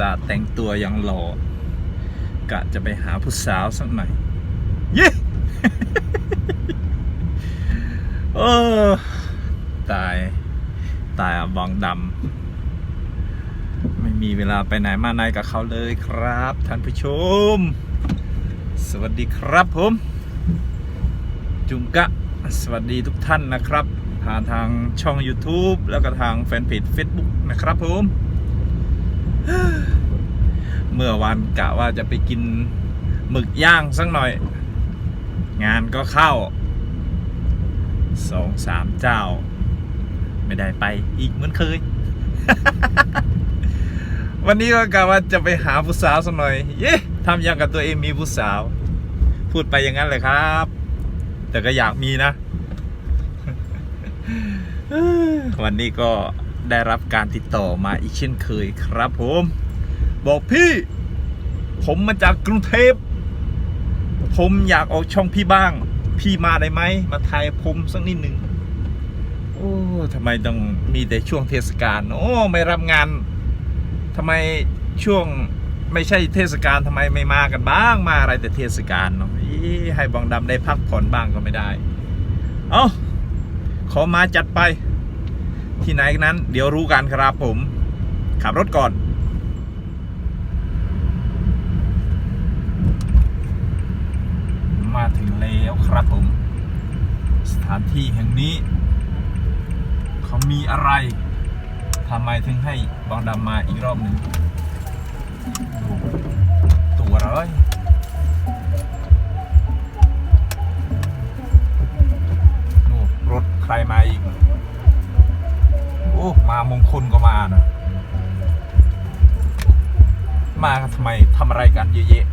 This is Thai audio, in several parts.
ส่าห์แต่งตัวอยังหล่อกะจะไปหาผู้สาวสักหน่อยเย้เออตาย ตายอะบองดำไม่มีเวลาไปไหนมาไหนกับเขาเลยครับ ท่านผู้ชม สวัสดีครับผม จุงกะ สวัสดีทุกท่านนะครับ ผ่านทางช่อง YouTube แล้วก็ทางแฟนเพจ Facebook นะครับผม เมื่อวันกะว่าจะไปกินหมึกย่างสักหน่อย งานก็เข้าสองสามเจ้า ไม่ได้ไปอีกเหมือนเคย วันนี้ก็กะว่าจะไปหาผู้สาวสักหน่อย เย้ทำอย่างกับตัวเองมีผู้สาว พูดไปอย่างนั้นเลยครับ แต่ก็อยากมีนะ วันนี้ก็ ได้รับการติดต่อมาอีกเช่นเคยครับผม บอกพี่ ผมมาจากกรุงเทพผมอยากออกช่องพี่บ้าง พี่มาได้ไหมมาถ่ายผมสักนิดหนึ่งโอ้ทำไมต้องมีแต่ช่วงเทศกาลโอ้ไม่รับงานทำไมช่วงไม่ใช่เทศกาลทำไมไม่มากันบ้างมาอะไรแต่เทศกาลเนาะให้บองดำได้พักผ่อนบ้างก็ไม่ได้ เอาขอมาจัดไป ที่ไหนนั้น เดี๋ยวรู้กันครับผม ขับรถก่อนมาถึงแล้วครับผม สถานที่แห่งนี้ เขามีอะไรทำไมถึงให้บางดำมาอีกรอบหนึ่งดูตัวเลยนู่รถใครมาอีก มามงคลก็มานะมาทำไมทำอะไรกันเยอะแยะ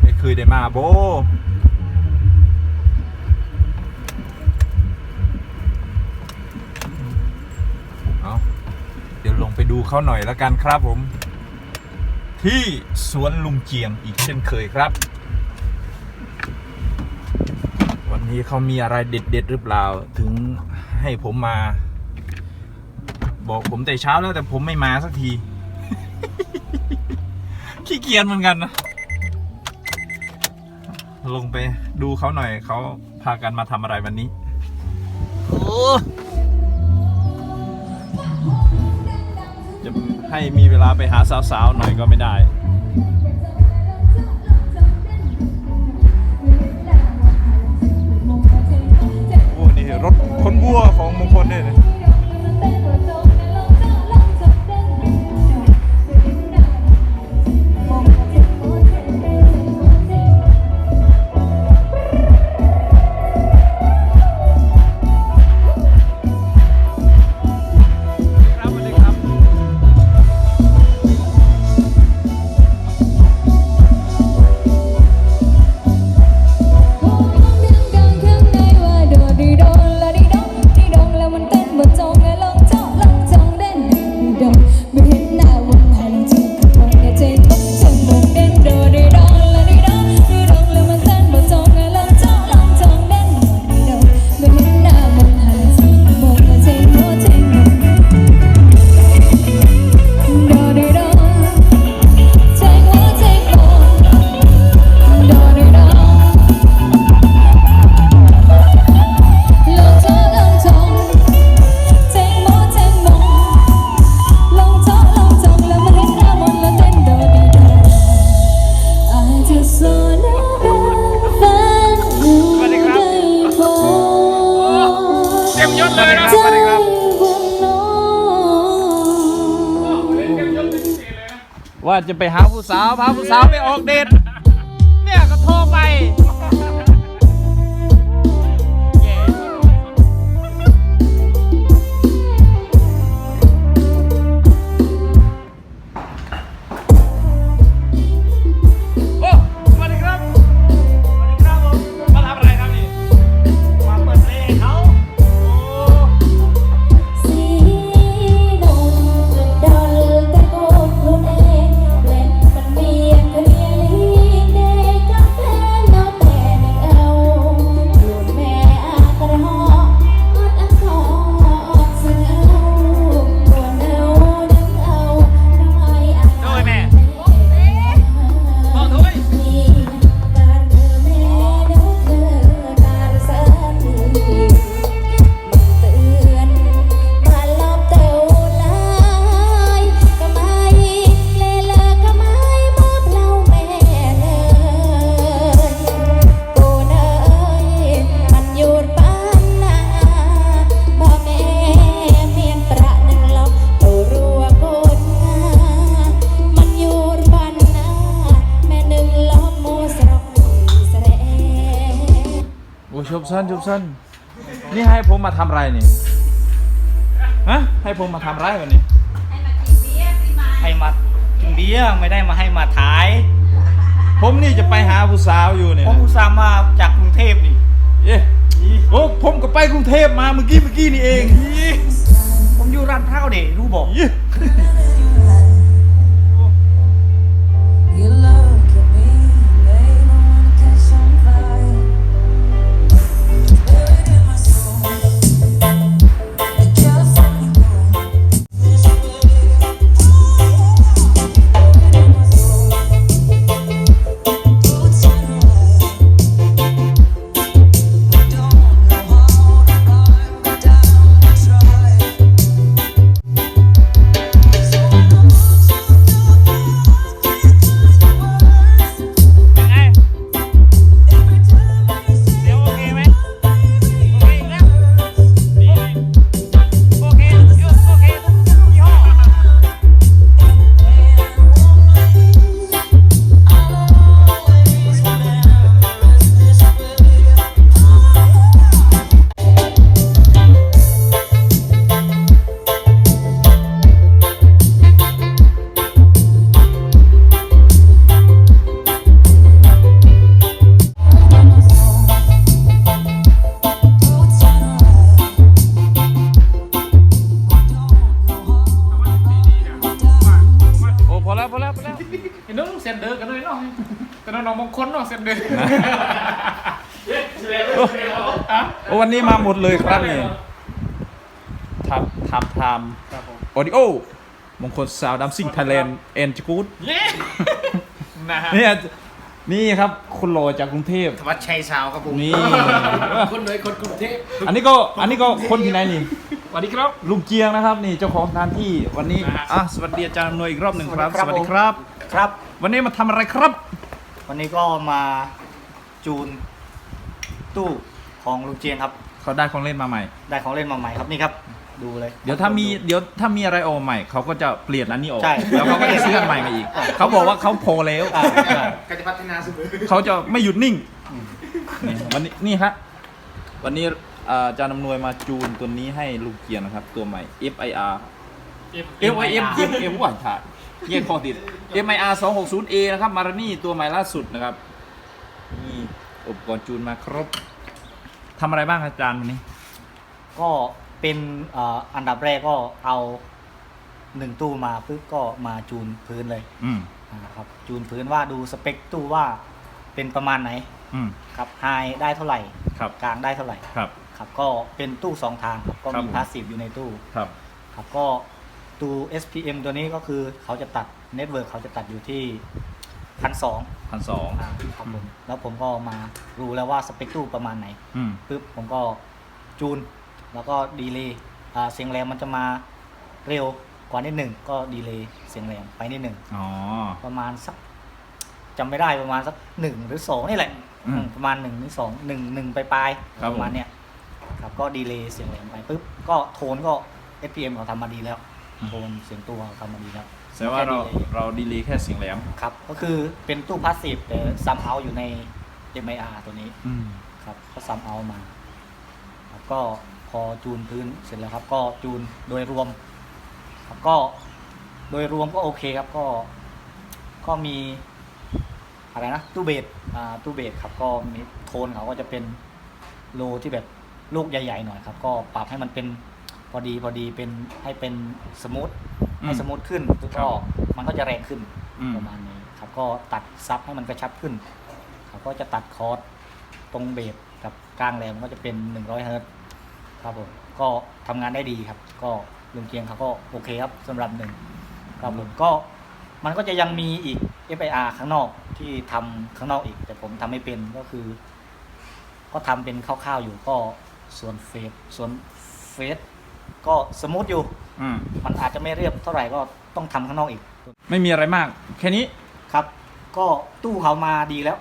ไม่เคยได้มาโบเอาเดี๋ยวลงไปดูเขาหน่อยแล้วกันครับผม ที่สวนลุงเจียงอีกเช่นเคยครับ วันนี้เขามีอะไรเด็ด ๆ หรือเปล่าถึงให้ผมมา บอกผมแต่เช้าแล้วแต่ผมไม่มาสักที ขี้เกียจเหมือนกันนะ ลงไปดูเขาหน่อยเขาพากันมาทำอะไรวันนี้ โอ้ จะให้มีเวลาไปหาสาวๆหน่อยก็ไม่ได้ โอ้ นี่รถคนวัวของมงคลเนี่ย ว่าจะไปหาผู้สาวพาผู้สาวไปออกเดทเนี่ยก็โทรไป ชมสั้นชมสั้นนี่ให้ผมมาทำอะไรนี่ฮะให้ผมมาทำอะไรวันนี้ให้มากินเบียร์ไม่ได้มาให้มาถ่าย ผมนี่จะไปหาผู้สาวอยู่เนี่ยผมอุตส่าห์มาจากกรุงเทพนี่ เอ๊ะโอ้ผมก็ไปกรุงเทพมาเมื่อกี้เมื่อกี้นี่เองผมอยู่ร้านข้าวเด็รู้บอกยี่ นนี้มาหมดเลยครับนี่ทับทับทามครับผมออดิโอมงคลสาวดัมซิงไทยแลนด์เอ็นจกูดเย้นะฮะเนี่ยนี่ครับคุณโลจากกรุงเทพธวัชชัยสาวครับผมนี่ คนเลยคนกรุงเทพอันนี้ก็อันนี้ก็คนที่ไหนนี่สวัสดีครับลุงเจียงนะครับ นี่เจ้าของสถานที่วันนี้นะฮะอะสวัสดีอาจารย์อำนวยอีกรอบหนึ่งครับสวัสดีครับ สวัสดีครับครับ วันนี้มาทำอะไรครับ วันนี้ก็มาจูนตู้ ของลุงเจียนครับ เขาได้ของเล่นมาใหม่ ได้ของเล่นมาใหม่ครับนี่ครับ ดูเลยเดี๋ยวถ้ามีเดี๋ยวถ้ามีอะไรออกใหม่เขาก็จะเปลี่ยนอันนี้ออกใช่แล้วเขาก็จะซื้ออันใหม่มาอีกเขาบอกว่าเขาพอแล้วอ่าการจะพัฒนาเสมอเขาจะไม่หยุดนิ่งนี่วันนี้นี่ฮะวันนี้อ่าอาจารย์อำนวยมาจูนตัวนี้ให้ลูกเกียร์นะครับ ตัวใหม่ FIR F I M M M หวานขาดเยี่ยคอติด MIR 260A นะครับ มารานี่ตัวใหม่ล่าสุดนะครับ นี่อุปกรณ์จูนมาครบ ทำอะไรบ้างครับอาจารย์วันนี้ ก็เป็นเอ่ออันดับแรกก็เอาหนึ่งตู้มาปุ๊บก็มาจูนพื้นเลยอืม อ่าครับ จูนพื้นว่าดูสเปคตู้ว่าเป็นประมาณไหนอืม ครับไฮได้เท่าไหร่ครับ กลางได้เท่าไหร่ครับ ครับ ก็เป็นตู้สองทางครับก็ครับมีผม พาสซีฟอยู่ในตู้ครับ ครับก็ตู้ SPM ตัวนี้ก็คือเขาจะตัดเน็ตเวิร์กเขาจะตัดอยู่ที่ พันสองพันสองครับผมแล้วผมก็มารู้แล้วว่าสเปคตู้ประมาณไหนอืมปุ๊บผมก็จูน แล้วก็ดีเลย์อ่าเสียงแรมมันจะมาเร็วกว่านิดหนึ่งก็ดีเลย์เสียงแรมไปนิดหนึ่งอ๋อประมาณสักจำไม่ได้ประมาณสักหนึ่งหรือสองนี่แหละอืมอืมประมาณหนึ่งหรือสองหนึ่งหนึ่งไปปลายๆครับประมาณผมเนี้ยครับก็ดีเลย์เสียงแหลมไปปุ๊บก็โทนก็ SPM เขาทำมาดีแล้ว โทนเสียงตัวเขาทำมาดีแล้ว แสดงว่าเราแค่ delay เราดีลีแค่เสียงแหลม ครับ ก็คือเป็นตู้พาสซีฟแต่ซัมเอาอยู่ใน MIR ตัวนี้อืม ครับก็ซัมเอามาครับก็พอจูนพื้นเสร็จแล้วครับ ก็จูนโดยรวม ครับก็โดยรวมก็โอเคครับก็ก็มีอะไรนะตู้เบสอ่าตู้เบสครับก็มีโทนเขาก็จะเป็นโลที่แบบลูกใหญ่ๆหน่อยครับ ก็ปรับให้มันเป็นพอดีพอดีเป็นให้เป็นสมูทอืม ให้สมูทขึ้นแล้วครัก็บมันก็จะแรงขึ้นอืมประมาณนี้ครับก็ตัดซับให้มันกระชับขึ้นครับก็จะตัดคอร์สตรงเบสกับกลางแหลมก็จะเป็น100เฮิร์ตซ์ครับผมก็ทำงานได้ดีครับ ก็ลุงเกียงเขาก็โอเคครับสำหรับหนึ่งครับผมก็มันก็จะยังมีอีก FIR ข้างนอกที่ทำข้างนอกอีก แต่ผมทำไม่เป็นก็คือ ก็ทำเป็นคร่าวๆอยู่ก็ส่วนเฟสส่วนเฟสก็สมูทอยู่ อืมมันอาจจะไม่เรียบเท่าไหร่ก็ต้องทำข้างนอกอีกไม่มีอะไรมาก แค่นี้ครับ ก็ตู้เขามาดีแล้ว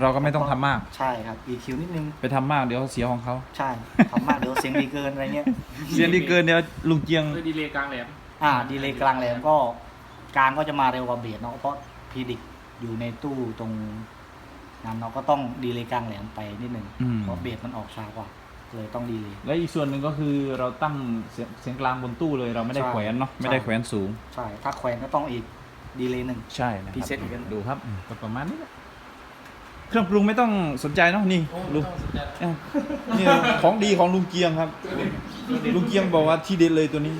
เราก็ไม่ต้องทำมาก ใช่ครับ EQ นิดนึง ไปทำมากเดี๋ยวเสียของเขาใช่ทำมากเดี๋ยวเสียงดีเกินอะไรเงี้ย เสียดีเกินเดี๋ยวลุงเจียง ด้วยดีเลย์กลางแหลมอ่าดีเลยกลางแหลมก็กลางก็จะมาเร็วกว่าเบียดเนาะเพราะพีดิกอยู่ในตู้ตรงงานเราก็ต้องดีเลยกลางแหลมไปนิดหนึ่งอืม เพราะเบสมันออกช้ากว่า เลยต้องดีเลย และอีกส่วนหนึ่งก็คือเราตั้งเสียงเสียงกลางบนตู้เลยเราไม่ได้ใช่แขวนเนาะใช่ไม่ได้แขวนสูง ใช่ถ้าแขวนก็ต้องอีกดีเลยหนึ่ง ใช่นะคพรีรับเซนต์อีกอัน ดูครับอืมก็ประมาณนี้แหละเครื่องปรุงไม่ต้องสนใจเนาะนี่ลุงเอ้านี่ของดีของลุงเกียงครับ ลุงเกียงบอกว่าที่เด็ดเลยตัวนี้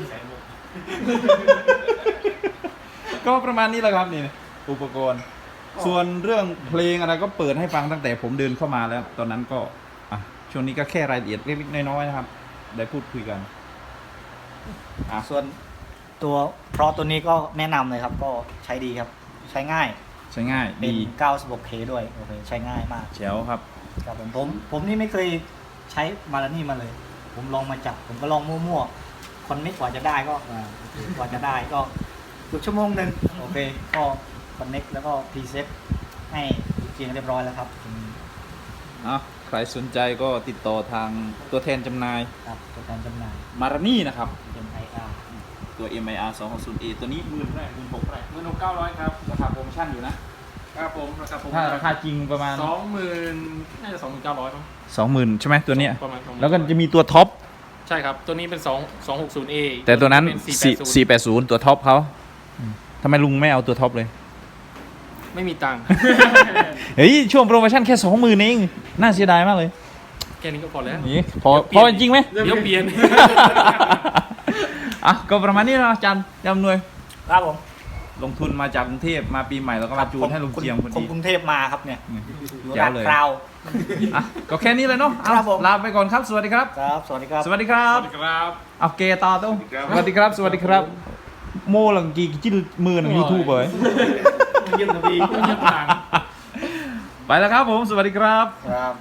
ก็ประมาณนี้แหละครับนี่อุปกรณ์ ส่วนเรื่องเพลงอะไรก็เปิดให้ฟังตั้งแต่ผมเดินเข้ามาแล้ว ตอนนั้นก็อะ ช่วงนี้ก็แค่รายละเอียดเล็กๆน้อยๆนะครับ ได้พูดคุยกันอะส่วนตัวเพราะตัวนี้ก็แนะนำเลยครับ ก็ใช้ดีครับ ใช้ง่ายใช้ง่ายเป็น ดี 96K ด้วยโอเคใช้ง่ายมากแจ๋วครับ ครับผมผมผมนี่ไม่เคยใช้มารานี่มาเลย ผมลองมาจับ ผมก็ลองมั่วๆ คนไม่กว่าจะได้ก็อ่าโอเคกว่าจะได้ก็เกือบชั่วโมงหนึ่งโอเค ก็คอนเน็กแล้วก็พรีเซ็ตให้เกียงเรียบร้อยแล้วครับอืม อะใครสนใจก็ติดต่อทางตัวแทนจำหน่ายครับตัวการจำหน่ายมารานี่นะครับ เป็น IR ตัว MIR 260A ตัวนี้หมื่นแรกหมื่นหกแรกเงินหกเก้าร้อยครับราคาโปรโมชั่นอยู่นะครับผมราคาผมถ้าราคาจริงประมาณ สองหมื่นน่าจะสองหมื่นเก้าร้อยมั้ง20,000 ใช่ไหมตัวเนี้ยประมาณ20,000แล้วก็จะมีตัวท็อป ใช่ครับ ตัวนี้เป็นสองสองหกศูนย์เอแต่ตัวนั้น เป็นสี่4แปดศูนย์480 ตัวท็อปเขาอืมทำไมลุงไม่เอาตัวท็อปเลย ไม่มีตังค์ เฮ้ยช่วงโปรโมชั่นแค่20,000เองน่าเสียดายมากเลยแค่นี้ก็พอแล้ว นี่พอพอจริงไหม เดี๋ยวเปลี่ยน อะก็ประมาณนี้นะอาจารย์ยำนวย ครับผมลงทุนมาจากกรุงเทพมาปีใหม่แล้วก็มาจูนให้ลุงเจียงพอคนดีกรุงเทพมาครับเนี่ยอืมอยู่แจ๋ราวดเลยพร้าว อะก็แค่นี้เลยเนาะเอาครับผม ลาไปก่อนครับสวัสดีครับ ครับ สวัสดีครับ สวัสดีครับ ครับ เอาเกต่อตุ้งสวัสดีครับ สวัสดีครับ โมหลังกีจิ้นมือหนังยูทูบเว้ย เยี่ยมนะพี่เยี่ยมหนังไปแล้วครับผม สวัสดีครับ ครับ